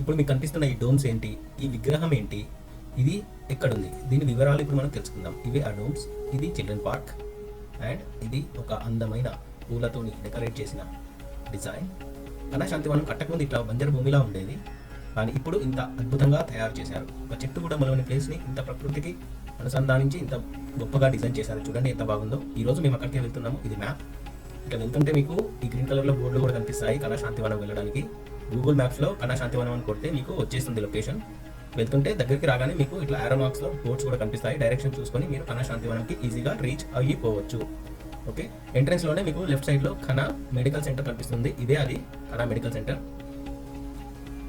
ఇప్పుడు మీకు కనిపిస్తున్న ఈ డోమ్స్ ఏంటి? ఈ విగ్రహం ఏంటి? ఇది ఎక్కడుంది? దీని వివరాలు ఇప్పుడు మనం తెలుసుకుందాం. ఇవే ఆ డోమ్స్. ఇది చిల్డ్రన్ పార్క్. అండ్ ఇది ఒక అందమైన పూలతోని డెకరేట్ చేసిన డిజైన్. కళా శాంతివనం కట్టకముందు ఇట్లా బంజర భూమిలా ఉండేది. కానీ ఇప్పుడు ఇంత అద్భుతంగా తయారు చేశారు. ఒక చెట్టు కూడా మొలవని ప్లేస్ని ఇంత ప్రకృతికి అనుసంధానించి ఇంత గొప్పగా డిజైన్ చేశారు. చూడండి ఎంత బాగుందో. ఈరోజు మేము అక్కడికే వెళ్తున్నాము. ఇది మ్యాప్. ఇక్కడ వెళ్తుంటే మీకు ఈ గ్రీన్ కలర్లో బోర్డులు కూడా కనిపిస్తాయి కళాశాంతివనం వెళ్ళడానికి. గూగుల్ మ్యాప్స్లో కళా శాంతివనం అని కొడితే మీకు వచ్చేస్తుంది లొకేషన్ వెళ్తుంటే దగ్గరికి రాగానే మీకు ఇట్లా ఆరో మార్క్స్లో బోర్డ్స్ కూడా కనిపిస్తాయి. డైరెక్షన్ చూసుకొని మీరు కళా శాంతివనంకి ఈజీగా రీచ్ అయిపోవచ్చు ఓకే ఎంట్రెన్స్లోనే మీకు లెఫ్ట్ సైడ్లో ఖనా మెడికల్ సెంటర్ కనిపిస్తుంది. ఇదే అది ఖనా మెడికల్ సెంటర్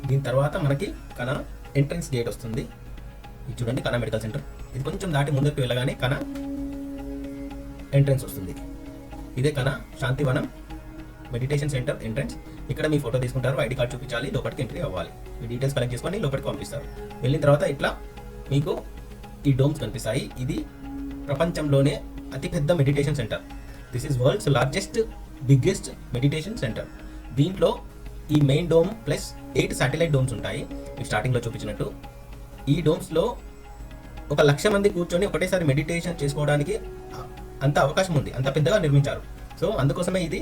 దీని తర్వాత మనకి కనా ఎంట్రన్స్ గేట్ వస్తుంది. ఇది చూడండి కనా మెడికల్ సెంటర్ ఇది కొంచెం దాటి ముందుకు వెళ్ళగానే కనా ఎంట్రన్స్ వస్తుంది. ఇదే కన శాంతివనం మెడిటేషన్ సెంటర్ ఎంట్రన్స్ ఇక్కడ మీ ఫోటో తీసుకుంటారు ఐడి కార్డ్ చూపించాలి లోపలికి ఎంట్రీ అవ్వాలి. మీ డీటెయిల్స్ కలెక్ట్ చేసుకొని లోపలికి పంపిస్తారు. వెళ్ళిన తర్వాత ఇట్లా మీకు ఈ డోమ్స్ కనిపిస్తాయి. ఇది ప్రపంచంలోనే అతిపెద్ద meditation centre this is world's largest biggest meditation centre దీంట్లో ఈ main dome plus eight satellite domes ఉంటాయి. మీకు స్టార్టింగ్లో చూపించినట్టు. ఈ డోమ్స్లో ఒక లక్ష మంది కూర్చొని ఒకటేసారి మెడిటేషన్ చేసుకోవడానికి అంత అవకాశం ఉంది. అంత పెద్దగా నిర్మించారు. సో అందుకోసమే ఇది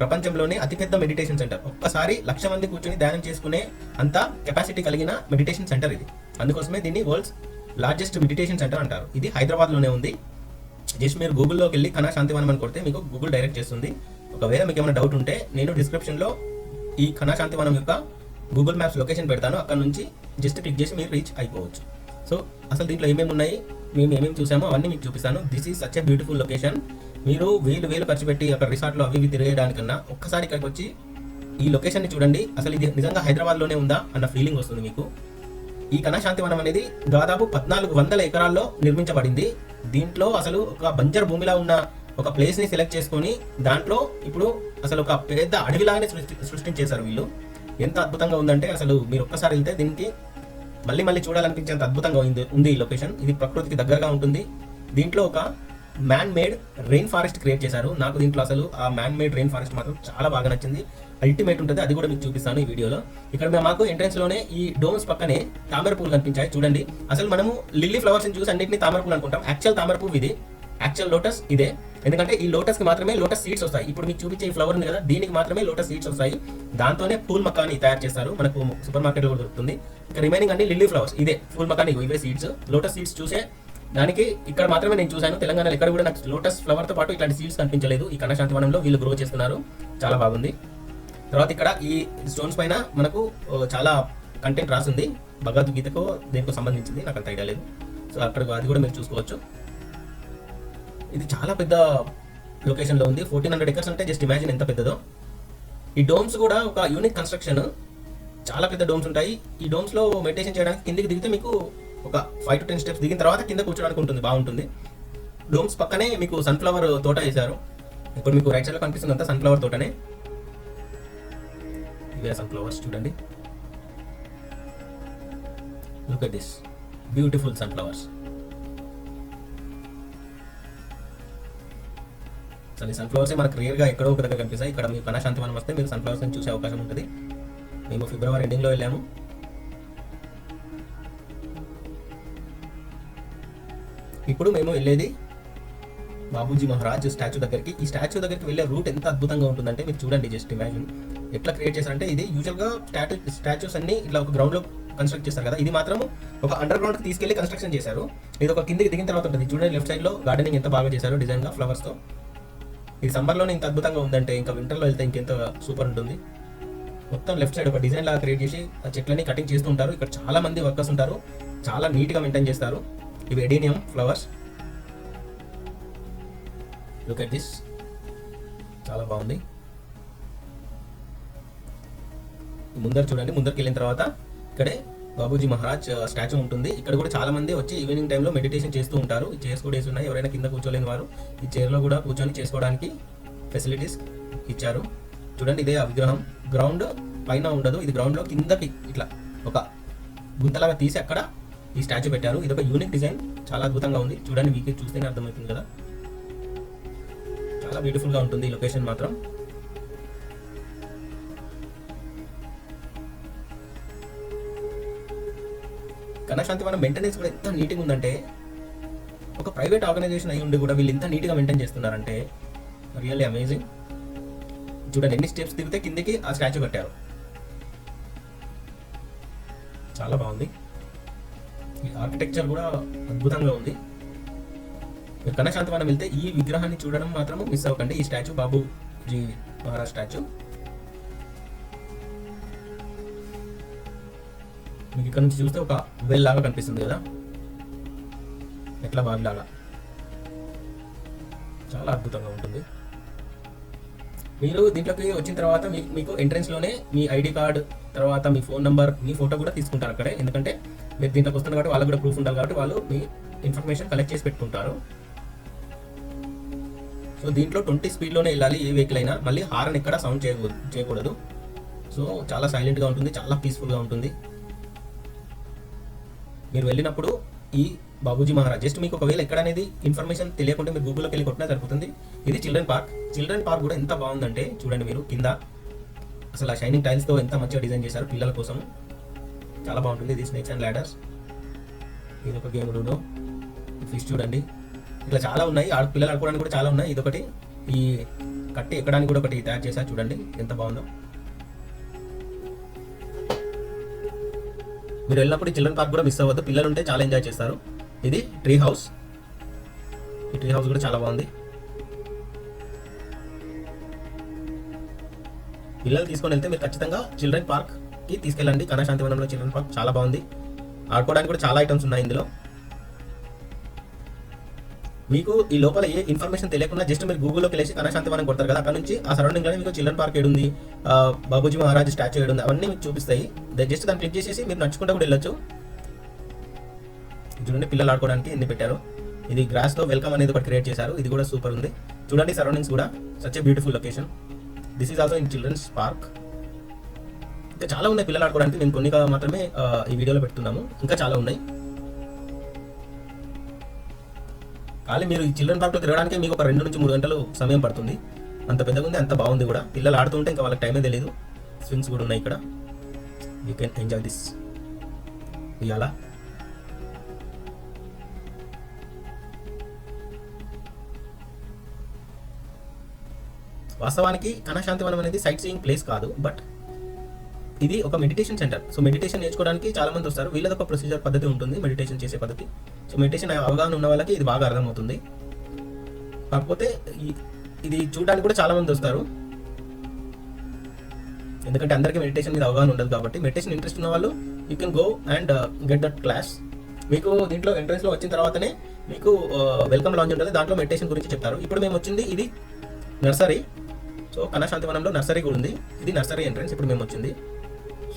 ప్రపంచంలోనే అతిపెద్ద మెడిటేషన్ సెంటర్ ఒక్కసారి లక్ష మంది కూర్చొని ధ్యానం చేసుకునే అంత కెపాసిటీ కలిగిన మెడిటేషన్ సెంటర్ ఇది. అందుకోసమే దీన్ని వరల్డ్స్ లార్జెస్ట్ మెడిటేషన్ సెంటర్ అంటారు. ఇది హైదరాబాద్లోనే ఉంది. జస్ట్ మీరు గూగుల్లోకి వెళ్ళి కనా శాంతివనం అని కొడితే మీకు గూగుల్ డైరెక్ట్ చేస్తుంది. ఒకవేళ మీకు ఏమైనా డౌట్ ఉంటే నేను డిస్క్రిప్షన్లో ఈ కనా శాంతివనం యొక్క గూగుల్ మ్యాప్స్ లొకేషన్ పెడతాను. అక్కడ నుంచి జస్ట్ క్లిక్ చేసి మీరు రీచ్ అయిపోవచ్చు. సో అసలు దీంట్లో ఏమేమి ఉన్నాయి మేము ఏమేమి చూసామో అవన్నీ మీకు చూపిస్తాను. This is such a beautiful location మీరు వీలు వేలు ఖర్చు పెట్టి అక్కడ రిసార్ట్లో అవి ఇవి తిరగడానికన్నా ఒక్కసారి ఇక్కడికి వచ్చి ఈ లొకేషన్ని చూడండి. అసలు ఇది నిజంగా హైదరాబాద్లోనే ఉందా అన్న ఫీలింగ్ వస్తుంది మీకు. ఈ కళాశాంతివనం అనేది దాదాపు పద్నాలుగు వందల ఎకరాల్లో నిర్మించబడింది. దీంట్లో అసలు ఒక బంజర్ భూమిలా ఉన్న ఒక ప్లేస్ని సెలెక్ట్ చేసుకొని దాంట్లో ఇప్పుడు అసలు ఒక పెద్ద అడవిలాగానే సృష్టి సృష్టించేశారు వీళ్ళు. ఎంత అద్భుతంగా ఉందంటే అసలు మీరు ఒక్కసారి వెళ్తే దీనికి మళ్ళీ మళ్ళీ చూడాలనిపించేంత అద్భుతంగా ఉంది ఉంది ఈ లొకేషన్ ఇది ప్రకృతికి దగ్గరగా ఉంటుంది. దీంట్లో ఒక man made rain forest create చేశారు. నాకు దీంట్లో అసలు ఆ మ్యాన్ మేడ్ రెయిన్ ఫారెస్ట్ మాత్రం చాలా బాగా నచ్చింది. అల్టిమేట్ ఉంటుంది. అది కూడా మీకు చూపిస్తాను ఈ వీడియోలో. ఇక్కడ మేము మాకు ఎంట్రెన్స్లోనే ఈ డోమ్స్ పక్కనే తామర పూలు కనిపించాయి. చూడండి. అసలు మనము లిల్లీ ఫ్లవర్స్ చూసి అన్నింటినీ తామర పూలు అనుకుంటాం. యాక్చువల్ తామర పువ్వు ఇది. యాక్చువల్ లోటస్ ఇదే. ఎందుకంటే ఈ లోటస్కి మాత్రమే లోటస్ సీడ్స్ వస్తాయి. ఇప్పుడు మీకు చూపించే ఈ ఫ్లవర్ ఉంది కదా దీనికి మాత్రమే లోటస్ సీడ్స్ వస్తాయి. దాంతోనే పూల్ మకాని తయారు చేస్తారు. మనకు సూపర్ మార్కెట్లో దొరుకుతుంది. ఇక రిమైనింగ్ అన్ని లిల్లీ ఫ్లవర్స్ ఇదే. పూల్ మకాని ఇవే సీడ్స్ లోటస్ సీడ్స్ చూసే దానికి ఇక్కడ మాత్రమే నేను చూశాను. తెలంగాణలో ఎక్కడ కూడా నాకు లోటస్ ఫ్లవర్తో పాటు ఇట్లాంటి సీడ్స్ కనిపించలేదు. ఈ కనశాంతివనంలో వీళ్ళు గ్రో చేస్తున్నారు. చాలా బాగుంది. తర్వాత ఇక్కడ ఈ స్టోన్స్ పైన మనకు చాలా కంటెంట్ రాసింది. భగవద్గీతకు దీనికి సంబంధించింది. నాకు అంత ఐడియా లేదు. సో అక్కడ అది కూడా మీరు చూసుకోవచ్చు. ఇది చాలా పెద్ద లొకేషన్లో ఉంది. ఫోర్టీన్ హండ్రెడ్ ఎకర్స్ అంటే జస్ట్ ఇమాజిన్ ఎంత పెద్దదో. ఈ డోమ్స్ కూడా ఒక యూనిక్ కన్స్ట్రక్షన్ చాలా పెద్ద డోమ్స్ ఉంటాయి. ఈ డోమ్స్లో మెడిటేషన్ చేయడానికి కిందికి దిగితే మీకు ఒక ఫైవ్ టు టెన్ స్టెప్స్ దిగిన తర్వాత కింద కూర్చోడానికి ఉంటుంది బాగుంటుంది. డోమ్స్ పక్కనే మీకు సన్ఫ్లవర్ తోట వేశారు. ఇప్పుడు మీకు రైట్ సైడ్లో కనిపిస్తుందంతా సన్ఫ్లవర్ తోటనే. ఇవే సన్ఫ్లవర్స్ చూడండి. Look at this beautiful sunflowers అసలు ఈ సన్ఫ్లవర్సే మనకు రేర్గా ఎక్కడో ఒక దగ్గర కనిపిస్తాయి. ఇక్కడ మీకు కళాశాంతివనం వస్తే మీరు సన్ఫ్లవర్స్ని చూసే అవకాశం ఉంటుంది. మేము ఫిబ్రవరి ఎండింగ్లో వెళ్ళాము. ఇప్పుడు మేము వెళ్ళేది బాబూజీ మహారాజ్ స్టాచ్యూ దగ్గరికి. ఈ స్టాచ్యూ దగ్గరికి వెళ్ళే రూట్ ఎంత అద్భుతంగా ఉంటుందంటే మీరు చూడండి జస్ట్ ఇమాజిన్. ఎట్లా క్రియేట్ చేశారంటే ఇది యూజువల్గా స్టాట్యూ స్టాచ్యూస్ అన్ని ఇట్లా ఒక గ్రౌండ్లో కన్స్ట్రక్ట్ చేస్తారు కదా. ఇది మాత్రం ఒక అండర్ గ్రౌండ్కి తీసుకెళ్ళి కన్స్ట్రక్షన్ చేశారు. ఇది ఒక కిందకి దిగిన తర్వాత ఉంటుంది. చూడండి లెఫ్ట్ సైడ్లో గార్డెనింగ్ ఎంత బాగా చేశారు డిజైన్గా ఫ్లవర్స్తో. ఇది సమ్మర్లోనే ఇంత అద్భుతంగా ఉందంటే ఇంకా వింటర్లో వెళ్తే ఇంకెంత సూపర్ ఉంటుంది. మొత్తం లెఫ్ట్ సైడ్ ఒక డిజైన్ లాగా క్రియేట్ చేసి ఆ చెట్లని కటింగ్ చేస్తూ ఉంటారు. ఇక్కడ చాలా మంది వర్కర్స్ ఉంటారు. చాలా నీట్గా మెయింటైన్ చేస్తారు. ఇవి adenium flowers. Look at this చాలా బాగుంది. ముందర చూడండి ముందరికి వెళ్ళిన తర్వాత ఇక్కడే బాబూజీ మహారాజ్ స్టాచ్యూ ఉంటుంది. ఇక్కడ కూడా చాలా మంది వచ్చి ఈవినింగ్ టైంలో మెడిటేషన్ చేస్తూ ఉంటారు. ఈ చైర్స్ కూడా వేసి ఉన్నాయి. ఎవరైనా కింద కూర్చోలేని వారు ఈ చైర్లో కూడా కూర్చొని చేసుకోవడానికి ఫెసిలిటీస్ ఇచ్చారు. చూడండి ఇదే ఆ విగ్రహం. గ్రౌండ్ పైన ఉండదు. ఇది గ్రౌండ్లో కిందకి ఇట్లా ఒక గుంతలాగా తీసి అక్కడ ఈ స్టాచ్యూ పెట్టారు. ఇది ఒక యూనిక్ డిజైన్. చాలా అద్భుతంగా ఉంది. చూడండి మీకు చూస్తేనే అర్థమవుతుంది కదా. చాలా బ్యూటిఫుల్గా ఉంటుంది ఈ లొకేషన్ మాత్రం. కనశాంతివనం మెయింటెనెన్స్ కూడా ఎంత నీట్గా ఉందంటే ఒక ప్రైవేట్ ఆర్గనైజేషన్ అయి ఉండి కూడా వీళ్ళు ఇంత నీట్గా మెయింటైన్ చేస్తున్నారంటే రియల్లీ అమేజింగ్ చూడండి ఎన్ని స్టెప్స్ దిగితే కిందకి ఆ స్టాచ్యూ కట్టారు. ఆర్కిటెక్చర్ కూడా అద్భుతంగా ఉంది. కనశాంతవనం వెళ్తే ఈ విగ్రహాన్ని చూడడం మాత్రం మిస్ అవ్వకండి. ఈ స్టాచ్యూ బాబుజీ మహారాజ్ స్టాచ్యూ మీకు ఇక్కడ నుంచి చూస్తే ఒక వెల్ లాగా కనిపిస్తుంది కదా? ఎట్లా బావిలాగా. చాలా అద్భుతంగా ఉంటుంది. మీరు దీంట్లోకి వచ్చిన తర్వాత మీకు మీకు ఎంట్రెన్స్లోనే మీ ఐడి కార్డ్ తర్వాత మీ ఫోన్ నెంబర్ మీ ఫోటో కూడా తీసుకుంటారు అక్కడే. ఎందుకంటే మీరు దీంట్లోకి వస్తున్నారు కాబట్టి వాళ్ళకి కూడా ప్రూఫ్ ఉండాలి కాబట్టి వాళ్ళు మీ ఇన్ఫర్మేషన్ కలెక్ట్ చేసి పెట్టుకుంటారు. సో దీంట్లో ట్వంటీ స్పీడ్లోనే వెళ్ళాలి ఏ వెహికల్ అయినా. మళ్ళీ హారన్ ఎక్కడ సౌండ్ చేయకూడదు చేయకూడదు. సో చాలా సైలెంట్గా ఉంటుంది చాలా పీస్ఫుల్గా ఉంటుంది. మీరు వెళ్ళినప్పుడు ఈ బాబూజీ మహారాజ్ జస్ట్ మీకు ఒకవేళ ఎక్కడ అనేది ఇన్ఫర్మేషన్ తెలియకుంటే మీరు గూగుల్లోకి వెళ్ళి కొట్టినా సరిపోతుంది. ఇది చిల్డ్రన్ పార్క్ చిల్డ్రన్ పార్క్ కూడా ఎంత బాగుందంటే చూడండి మీరు కింద. అసలు ఆ షైనింగ్ టైల్స్తో ఎంత మంచిగా డిజైన్ చేశారు పిల్లల కోసం. చాలా బాగుంటుంది. ఇది స్నేక్స్ అండ్ ల్యాడర్స్ ఇది ఒక గేమ్ లూడో ఫిష్ చూడండి. ఇట్లా చాలా ఉన్నాయి. ఆడ పిల్లలు ఆడుకోవడానికి కూడా చాలా ఉన్నాయి. ఇదొకటి. ఈ కట్టి ఎక్కడానికి కూడా ఒకటి తయారు చేశారు చూడండి. ఎంత బాగుందో. మీరు వెళ్ళినప్పుడు చిల్డ్రన్ పార్క్ కూడా మిస్ అవ్వద్దు. పిల్లలు ఉంటే చాలా ఎంజాయ్ చేస్తారు. ఇది ట్రీ హౌస్ ఈ ట్రీ హౌస్ కూడా చాలా బాగుంది. పిల్లలు తీసుకొని వెళ్తే మీరు ఖచ్చితంగా చిల్డ్రన్ పార్క్ కి తీసుకెళ్ళండి. కనశాంతివనంలో చిల్డ్రన్ పార్క్ చాలా బాగుంది. ఆడుకోవడానికి కూడా చాలా ఐటమ్స్ ఉన్నాయి ఇందులో. మీకు ఈ లోపల ఏ ఇన్ఫర్మేషన్ తెలియకుండా జస్ట్ మీరు గూగుల్లోకి వెళ్ళేసి కనశాంతివనం కొడతారు కదా అక్కడ నుంచి ఆ సరౌండింగ్లోనే మీకు చిల్డ్రన్ పార్క్ ఏడుంది బాబూజీ మహారాజ్ స్టాచ్యూ ఏడుంది అవన్నీ మీకు చూపిస్తాయి. జస్ట్ దాన్ని క్లిక్ చేసేసి మీరు నడుచుకుంటూ కూడా వెళ్ళొచ్చు. చూడండి పిల్లలు ఆడుకోవడానికి ఎన్ని పెట్టారు. ఇది గ్రాస్తో వెల్కమ్ అనేది ఒకటి క్రియేట్ చేశారు. ఇది కూడా సూపర్ ఉంది. చూడండి సరౌండింగ్స్ కూడా. Such a beautiful location this is also in children's park ఇంకా చాలా ఉన్నాయి పిల్లలు ఆడుకోవడానికి. మేము కొన్ని కాదు మాత్రమే ఈ వీడియోలో పెడుతున్నాము. ఇంకా చాలా ఉన్నాయి. కానీ మీరు ఈ చిల్డ్రన్ పార్క్లో తిరగడానికి మీకు ఒక రెండు నుంచి మూడు గంటలు సమయం పడుతుంది. అంత పెద్దగా ఉంది అంత బాగుంది కూడా. పిల్లలు ఆడుతుంటే ఇంకా వాళ్ళకి టైమే తెలియదు స్వింగ్స్ కూడా ఉన్నాయి ఇక్కడ. యూ కెన్ ఎంజాయ్ దిస్ ఇవాళ వాస్తవానికి కనశాంతివనం అనేది సైట్ సీయింగ్ ప్లేస్ కాదు బట్ ఇది ఒక మెడిటేషన్ సెంటర్ సో మెడిటేషన్ నేర్చుకోవడానికి చాలా మంది వస్తారు. వీళ్ళది ఒక ప్రొసీజర్ పద్ధతి ఉంటుంది మెడిటేషన్ చేసే పద్ధతి. సో మెడిటేషన్ అవగాహన ఉన్న వాళ్ళకి ఇది బాగా అర్థమవుతుంది. కాకపోతే ఇది చూడడానికి కూడా చాలా మంది వస్తారు. ఎందుకంటే అందరికీ మెడిటేషన్ మీద అవగాహన ఉండదు కాబట్టి. మెడిటేషన్ ఇంట్రెస్ట్ ఉన్న వాళ్ళు you can go and get that class మీకు దీంట్లో ఎంట్రెన్స్లో వచ్చిన తర్వాతనే మీకు uh, వెల్కమ్ లాంచ్ ఉంటుంది. దాంట్లో మెడిటేషన్ గురించి చెప్తారు. ఇప్పుడు మేము వచ్చింది ఇది నర్సరీ. సో కళాశాంతివనంలో నర్సరీ కూడా ఉంది. ఇది నర్సరీ ఎంట్రన్స్ ఇప్పుడు మేము వచ్చింది.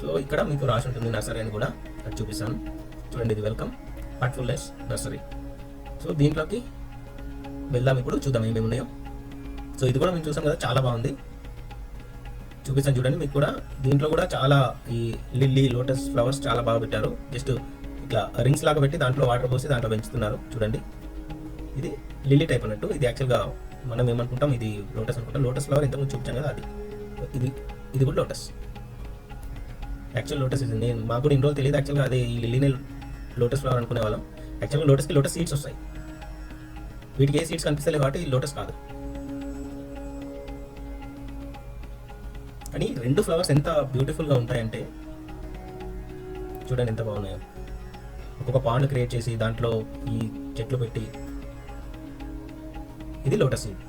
సో ఇక్కడ మీకు రాసి ఉంటుంది నర్సరీ అని కూడా. అది చూపిస్తాను. చూడండి ఇది వెల్కమ్. Heartfulness nursery. సో దీంట్లోకి వెళ్దాం ఇప్పుడు. చూద్దాం ఏమేమి ఉన్నాయో. సో ఇది కూడా మేము చూసాం కదా చాలా బాగుంది. చూపిస్తాను చూడండి మీకు కూడా. దీంట్లో కూడా చాలా ఈ లిల్లీ లోటస్ ఫ్లవర్స్ చాలా బాగా పెట్టారు. జస్ట్ ఇట్లా రింగ్స్ లాగా పెట్టి దాంట్లో వాటర్ పోసి దాంట్లో పెంచుతున్నారు. చూడండి. ఇది లిల్లీ టైప్ అన్నట్టు. ఇది యాక్చువల్గా మనం ఏమనుకుంటాం ఇది లోటస్ అనుకుంటాం. లోటస్ ఫ్లవర్ ఇంతకుముందు చూపించాం కదా అది. ఇది ఇది కూడా లోటస్. యాక్చువల్ లోటస్ ఇది నేను మాకు కూడా ఇన్ని రోజులు తెలియదు. యాక్చువల్గా అదే ఈ లిల్లీనే లోటస్ ఫ్లవర్ అనుకునే వాళ్ళం. యాక్చువల్గా లోటస్కి లోటస్ సీడ్స్ వస్తాయి. వీటికి ఏ సీడ్స్ కనిపిస్తలేదు కాబట్టి లోటస్ కాదు. కానీ రెండు ఫ్లవర్స్ ఎంత బ్యూటిఫుల్గా ఉంటాయంటే చూడండి ఎంత బాగున్నాయో. ఒక్కొక్క పాండ్ క్రియేట్ చేసి దాంట్లో ఈ చెట్లు పెట్టి ఇది లోటస్ సీడ్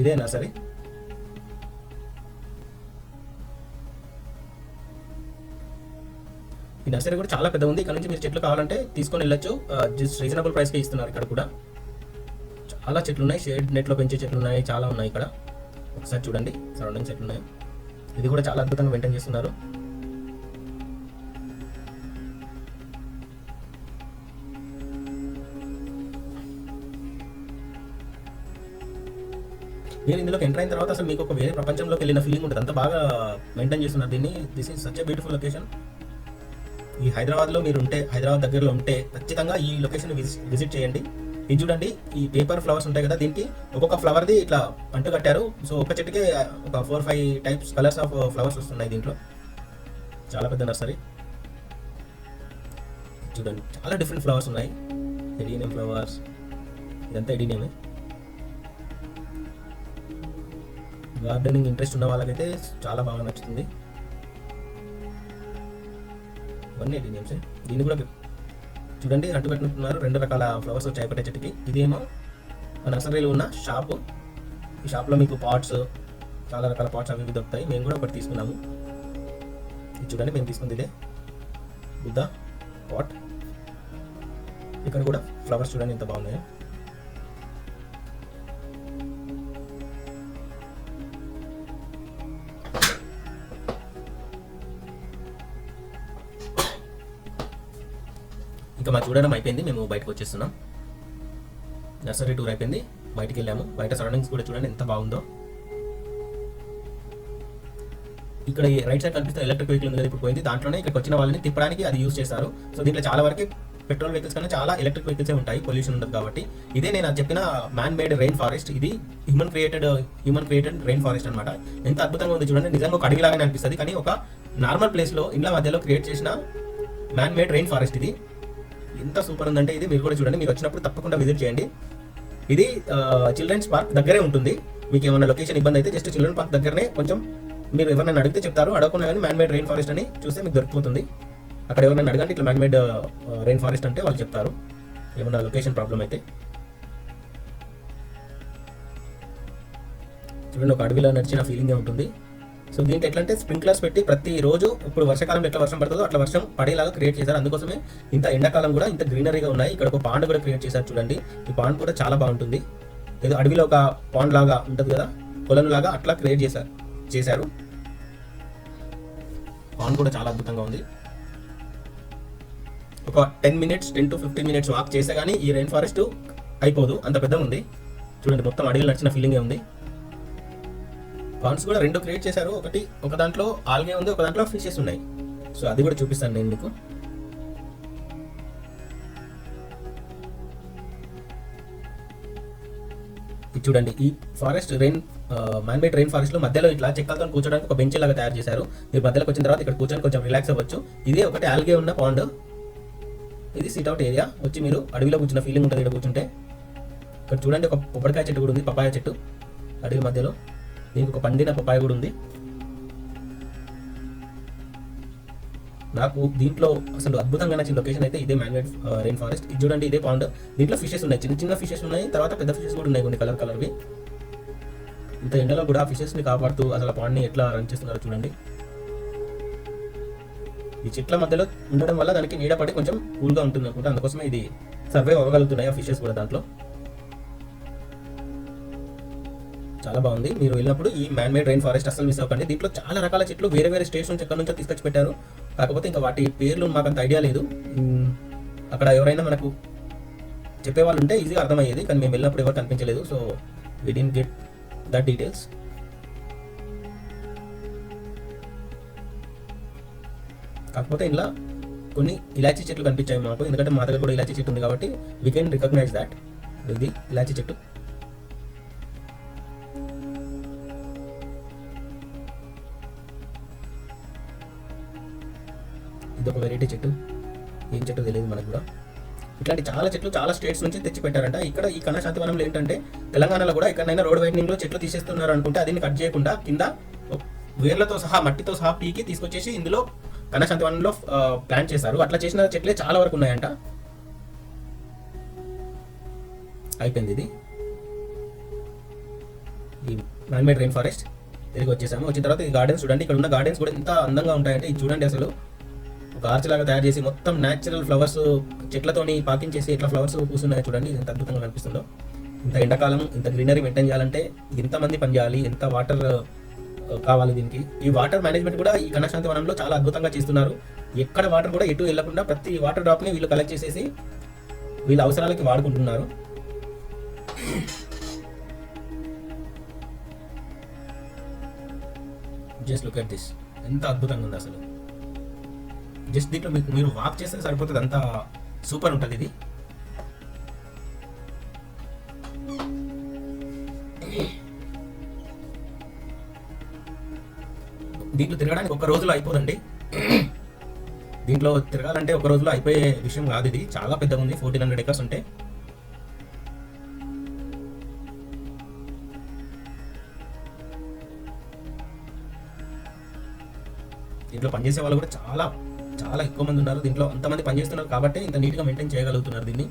ఇదే నర్సరీ ఈ నర్సరీ కూడా చాలా పెద్ద ఉంది ఇక్కడ నుంచి మీరు చెట్లు కావాలంటే తీసుకొని వెళ్ళొచ్చు. జస్ట్ రీజనబుల్ ప్రైస్కి ఇస్తున్నారు ఇక్కడ కూడా. చాలా చెట్లు ఉన్నాయి షేడ్ నెట్లో పెంచే చెట్లు ఉన్నాయి చాలా ఉన్నాయి ఇక్కడ. ఒకసారి చూడండి. సరౌండింగ్ చెట్లు ఉన్నాయి ఇది కూడా చాలా అద్భుతంగా మెయింటైన్ చేస్తున్నారు. మీరు ఇందులోకి ఎంటర్ అయిన తర్వాత అసలు మీకు ఒక వేరే ప్రపంచంలోకి వెళ్ళిన ఫీలింగ్ ఉంటుంది. అంత బాగా మెయింటైన్ చేస్తున్నారు దీన్ని. This is such a beautiful location ఈ హైదరాబాద్లో మీరు ఉంటే హైదరాబాద్ దగ్గరలో ఉంటే ఖచ్చితంగా ఈ లొకేషన్ విజిట్ చేయండి. ఇది చూడండి ఈ పేపర్ ఫ్లవర్స్ ఉంటాయి కదా దీనికి ఒక్కొక్క ఫ్లవర్ది ఇట్లా అంటు కట్టారు. సో ఒక చెట్టుకే ఒక four five types colours of flowers వస్తున్నాయి దీంట్లో. చాలా పెద్ద నర్సరీ. చూడండి చాలా డిఫరెంట్ ఫ్లవర్స్ ఉన్నాయి. ఎడీనియం ఫ్లవర్స్ ఇదంతా ఎడీనియమే గార్డెనింగ్ ఇంట్రెస్ట్ ఉన్న వాళ్ళకైతే చాలా బాగా నచ్చుతుంది. ఇవన్నీ నేమ్స్ దీన్ని కూడా చూడండి. అడ్డు పెట్టుకుంటున్నారు. రెండు రకాల ఫ్లవర్స్ వచ్చాయి ఒకటే చెట్టుకి. ఇదేమో నర్సరీలో ఉన్న షాపు. ఈ షాప్లో మీకు పాట్స్ చాలా రకాల పాట్స్ అవి దొరుకుతాయి. మేము కూడా ఒకటి తీసుకున్నాము. ఇది చూడండి మేము తీసుకుంది ఇదే. బుద్ధ పాట్ ఇక్కడ కూడా ఫ్లవర్స్ చూడండి ఎంత బాగున్నాయి. ఇంకా మా చూడడం అయిపోయింది. మేము బయటకు వచ్చేస్తున్నాం. నర్సరీ టూర్ అయిపోయింది. బయటకు వెళ్ళాము. బయట సరౌండింగ్స్ కూడా చూడండి ఎంత బాగుందో. ఇక్కడ ఈ రైట్ సైడ్ కనిపిస్తే ఎలక్ట్రిక్ వెహికల్ ఉంది ఇప్పుడు పోయింది. దాంట్లోనే ఇక్కడికి వచ్చిన వాళ్ళని తిప్పడానికి అది యూస్ చేస్తారు. సో దీంట్లో చాలా వరకు పెట్రోల్ వెహికల్స్ కన్నా చాలా ఎలక్ట్రిక్ వెహికల్స్ ఉంటాయి. పొల్యూషన్ ఉండదు కాబట్టి. ఇదే నేను చెప్పిన మ్యాన్ మేడ్ రెయిన్ ఫారెస్ట్ ఇది human created human created rain forest అనమాట ఎంత అద్భుతంగా ఉంది చూడండి. నిజంగా ఒక అడవిలాగానే అనిపిస్తుంది. కానీ ఒక నార్మల్ ప్లేస్లో ఇండ్ల మధ్యలో క్రియేట్ చేసిన మ్యాన్ మేడ్ రెయిన్ ఫారెస్ట్ ఇది. ఎంత సూపర్ ఉందంటే ఇది మీరు కూడా చూడండి. మీరు వచ్చినప్పుడు తప్పకుండా విజిట్ చేయండి. ఇది చిల్డ్రన్స్ పార్క్ దగ్గరే ఉంటుంది. మీకు ఏమైనా లొకేషన్ ఇబ్బంది అయితే జస్ట్ చిల్డ్రన్ పార్క్ దగ్గరనే కొంచెం మీరు ఎవరైనా అడిగితే చెప్తారు. అడగకుండా కానీ మ్యాన్మేడ్ రెయిన్ ఫారెస్ట్ అని చూస్తే మీకు దొరికిపోతుంది. అక్కడ ఎవరైనా అడగండి ఇట్లా మ్యాన్మేడ్ రెయిన్ ఫారెస్ట్ అంటే వాళ్ళు చెప్తారు. ఏమన్నా లొకేషన్ ప్రాబ్లం అయితే. చూడండి ఒక అడవిలో నడిచిన ఫీలింగ్ ఉంటుంది. సో దీంట్లో ఎట్లా అంటే స్ప్రింక్లర్స్ పెట్టి ప్రతి రోజు ఇప్పుడు వర్షాకాలంలో ఎట్లా వర్షం పడుతుందో అట్లా వర్షం పడేలాగా క్రియేట్ చేశారు. అందుకోసమే ఇంత ఎండాకాలం కూడా ఇంత గ్రీనరీగా ఉన్నాయి. ఇక్కడ ఒక పాండ్ కూడా క్రియేట్ చేశారు చూడండి. ఈ పాండ్ కూడా చాలా బాగుంటుంది. ఏదో అడవిలో ఒక పాండ్ లాగా ఉంటుంది కదా కొలను లాగా అట్లా క్రియేట్ చేశారు చేశారు. పాండ్ కూడా చాలా అద్భుతంగా ఉంది. ఒక ten minutes ten to fifteen minutes walk చేస్తే కానీ ఈ రెయిన్ ఫారెస్ట్ అయిపోదు. అంత పెద్దగా ఉంది. చూడండి మొత్తం అడవిలో నడిచిన ఫీలింగే ఉంది. పాండ్స్ కూడా రెండు క్రియేట్ చేశారు. ఒకటి ఒక దాంట్లో ఆల్గే ఉంది ఒక దాంట్లో ఫిషెస్ ఉన్నాయి. సో అది కూడా చూపిస్తాను నేను మీకు. ఇది చూడండి ఈ ఫారెస్ట్ రెయిన్ మ్యాన్మేడ్ రెయిన్ ఫారెస్ట్లో మధ్యలో ఇట్లా చెక్కలతో కూర్చోడానికి ఒక బెంచ్ లాగా తయారు చేశారు. మీరు మధ్యలోకి వచ్చిన తర్వాత ఇక్కడ కూర్చొని కొంచెం రిలాక్స్ అవ్వచ్చు. ఇదే ఒకటి ఆల్గే ఉన్న పాండ్ ఇది సిట్ అవుట్ ఏరియా వచ్చి మీరు అడవిలో కూర్చున్న ఫీలింగ్ ఉంటుంది ఇక్కడ కూర్చుంటే. ఇక్కడ చూడండి ఒక కొబ్బరికాయ చెట్టు కూడా ఉంది పపాయ చెట్టు అడవి మధ్యలో. దీనికి ఒక పండిన పపాయ కూడా ఉంది. నాకు దీంట్లో అసలు అద్భుతంగా నచ్చిన లొకేషన్ అయితే ఇదే మ్యాన్మేడ్ రెయిన్ ఫారెస్ట్ ఇది చూడండి ఇదే పాండ్ దీంట్లో ఫిషెస్ ఉన్నాయి చిన్న చిన్న ఫిషెస్ ఉన్నాయి తర్వాత పెద్ద ఫిషెస్ కూడా ఉన్నాయి కొన్ని కలర్ కలర్వి ఇంత ఎండలో కూడా ఆ ఫిషెస్ని కాపాడుతూ అసలు ఆ పాండ్ని ఎట్లా రన్ చేస్తున్నారో చూడండి. ఈ చెట్ల మధ్యలో ఉండడం వల్ల దానికి నీడ పడి కొంచెం కూల్గా ఉంటుంది అనుకుంటా అందుకోసమే ఇది సర్వైవ్ అవ్వగలుగుతున్నాయి ఆ ఫిషెస్ కూడా దాంట్లో. చాలా బాగుంది. మీరు వెళ్ళినప్పుడు ఈ మ్యాన్ మేడ్ రైన్ ఫారెస్ట్ అసలు మిస్ అవ్వకండి. దీంట్లో చాలా రకాల చెట్లు వేరే వేరే స్టేట్స్ నుంచి ఎక్కడి నుంచో తీసుకొచ్చి పెట్టారు కాకపోతే ఇంకా వాటి పేర్లు మాకు అంత ఐడియా లేదు అక్కడ ఎవరైనా మనకు చెప్పేవాళ్ళు ఉంటే ఈజీగా అర్థమయ్యేది. కానీ మేము వెళ్ళినప్పుడు ఎవరు కనిపించలేదు. So we did get that details కాకపోతే ఇలా కొన్ని ఇలాచీ చెట్లు కనిపించాయి మాకు. ఎందుకంటే మా దగ్గర కూడా ఇలాచీ చెట్టు ఉంది కాబట్టి వీ కెన్ రికగ్నైజ్ దాట్ ఇది ఇలాచీ చెట్టు. ఇది వెరైటీ చెట్టు. ఏం చెట్టు తెలియదు మనకు కూడా. ఇట్లాంటి చాలా చెట్లు చాలా స్టేట్స్ నుంచి తెచ్చి పెట్టారంట ఇక్కడ ఈ కనశాంతి శాంతివనంలో ఏంటంటే తెలంగాణలో కూడా ఎక్కడైనా రోడ్ వైడనింగ్లో చెట్లు తీసేస్తున్నారు అనుకుంటే అది కట్ చేయకుండా కింద వేర్లతో సహా మట్టితో సహా పీకి తీసుకొచ్చేసి ఇందులో కనశాంతి శాంతివనంలో ప్లాన్ చేశారు. అట్లా చేసిన చెట్లే చాలా వరకు ఉన్నాయంట. అయిపోయింది ఇది. ఈ మ్యాన్మేడ్ రెయిన్ ఫారెస్ట్ తిరిగి వచ్చేసాము. వచ్చిన తర్వాత ఈ గార్డెన్స్ చూడండి. ఇక్కడ ఉన్న గార్డెన్స్ కూడా ఎంత అందంగా ఉంటాయంటే ఇది చూడండి అసలు. ఒక ఆర్చ్ లాగా తయారు చేసి మొత్తం న్యాచురల్ ఫ్లవర్స్ చెట్లతోని పాకింగ్ చేసి ఎట్లా ఫ్లవర్స్ పూస్తున్నాయి చూడండి ఇది ఎంత అద్భుతంగా కనిపిస్తుందో. ఇంత ఎండాకాలం ఇంత గ్రీనరీ మెయింటైన్ చేయాలంటే ఎంతమంది పని చేయాలి ఎంత వాటర్ uh, కావాలి దీనికి. ఈ వాటర్ మేనేజ్మెంట్ కూడా ఈ కనశాంతి వనంలో చాలా అద్భుతంగా చేస్తున్నారు. ఎక్కడ వాటర్ కూడా ఎటు వెళ్ళకుండా ప్రతి వాటర్ డ్రాప్ని వీళ్ళు కలెక్ట్ చేసేసి వీళ్ళ అవసరాలకి వాడుకుంటున్నారు. జస్ట్ లుక్ అట్ దిస్ ఎంత అద్భుతంగా ఉంది అసలు. జస్ట్ దీంట్లో మీకు మీరు వాక్ చేస్తే సరిపోతుంది. అంత సూపర్ ఉంటుంది ఇది. దీంట్లో తిరగడానికి ఒక రోజులో అయిపోదండి. దీంట్లో తిరగాలంటే ఒక రోజులో అయిపోయే విషయం కాదు ఇది. చాలా పెద్దగా ఉంది. ఫోర్టీన్ హండ్రెడ్ ఎకర్స్ ఉంటే. దీంట్లో పనిచేసే వాళ్ళు కూడా చాలా చాలా ఎక్కువ మంది ఉన్నారు. దీంట్లో అంతమంది పనిచేస్తున్నారు కాబట్టి ఇంత నీట్గా మెయింటైన్ చేయగలుగుతున్నారు దీన్ని.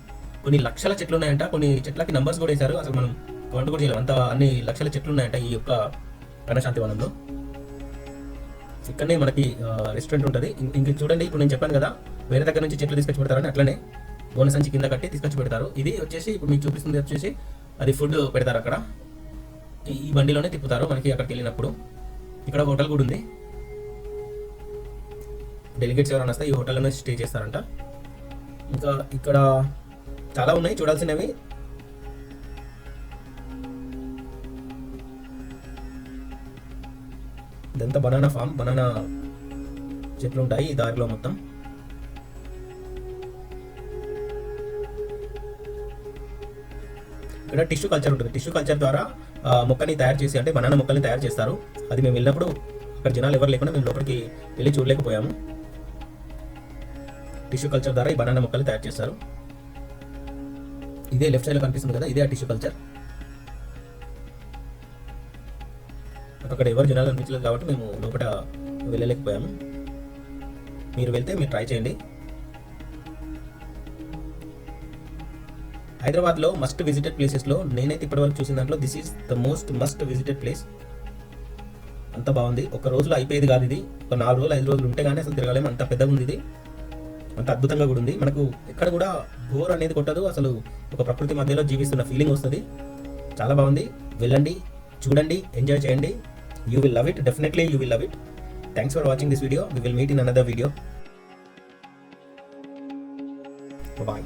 కొన్ని లక్షల చెట్లు ఉన్నాయంట కొన్ని చెట్లకి నంబర్స్ కూడా వేశారు. అసలు మనం కౌంట్ కూడా చేయలేము అంత అన్ని లక్షల చెట్లు ఉన్నాయంట ఈ యొక్క ఘనశాంతి వనంలో. ఇక్కడనే మనకి రెస్టారెంట్ ఉంటుంది. ఇంక చూడండి. ఇప్పుడు నేను చెప్పాను కదా వేరే దగ్గర నుంచి చెట్లు తీసుకొచ్చి పెడతారని అట్లనే గోనె సంచి కింద కట్టి తీసుకొచ్చి పెడతారు. ఇది వచ్చేసి ఇప్పుడు మీకు చూపిస్తుంది వచ్చేసి అది ఫుడ్ పెడతారు అక్కడ. ఈ- ఈ బండిలోనే తిప్పుతారు మనకి అక్కడికి వెళ్ళినప్పుడు. ఇక్కడ హోటల్ కూడా ఉంది. డెలిగేట్స్ ఎవరైనా వస్తే ఈ హోటల్లోనే స్టే చేస్తారంట. ఇంకా ఇక్కడ చాలా ఉన్నాయి చూడాల్సినవి. ఇదంతా బనానా ఫామ్ బనానా చెట్లు ఉంటాయి ఈ దారిలో మొత్తం. ఇక్కడ టిష్యూ కల్చర్ ఉంటుంది. టిష్యూ కల్చర్ ద్వారా మొక్కని తయారు చేసి అంటే బనానా మొక్కల్ని తయారు చేస్తారు. అది మేము వెళ్ళినప్పుడు అక్కడ జనాలు ఎవరు లేకుండా మేము లోపలికి వెళ్ళి చూడలేకపోయాము. టిష్యూ కల్చర్ ద్వారా ఈ బనానా మొక్కలు తయారు చేస్తారు. ఇదే లెఫ్ట్ సైడ్లో కనిపిస్తుంది కదా ఇదే ఆ టిష్యూ కల్చర్ అక్కడ ఎవరు జనాలు అనిపించలేదు కాబట్టి మేము లోపల వెళ్ళలేకపోయాము. మీరు వెళ్తే మీరు ట్రై చేయండి. హైదరాబాద్లో మస్ట్ విజిటెడ్ ప్లేసెస్లో నేనైతే ఇప్పటివరకు చూసిన దాంట్లో this is the most must visited place అంత బాగుంది. ఒక రోజులో అయిపోయేది కాదు ఇది. ఒక నాలుగు రోజులు ఐదు రోజులు ఉంటే కానీ అసలు తిరగలేము. అంత పెద్దగా ఉంది ఇది. అంత అద్భుతంగా కూడా ఉంది. మనకు ఎక్కడ కూడా బోర్ అనేది కొట్టదు. అసలు ఒక ప్రకృతి మధ్యలో జీవిస్తున్న ఫీలింగ్ వస్తుంది. చాలా బాగుంది. వెళ్ళండి చూడండి ఎంజాయ్ చేయండి. You will love it definitely you will love it thanks for watching this video we will meet in another video bye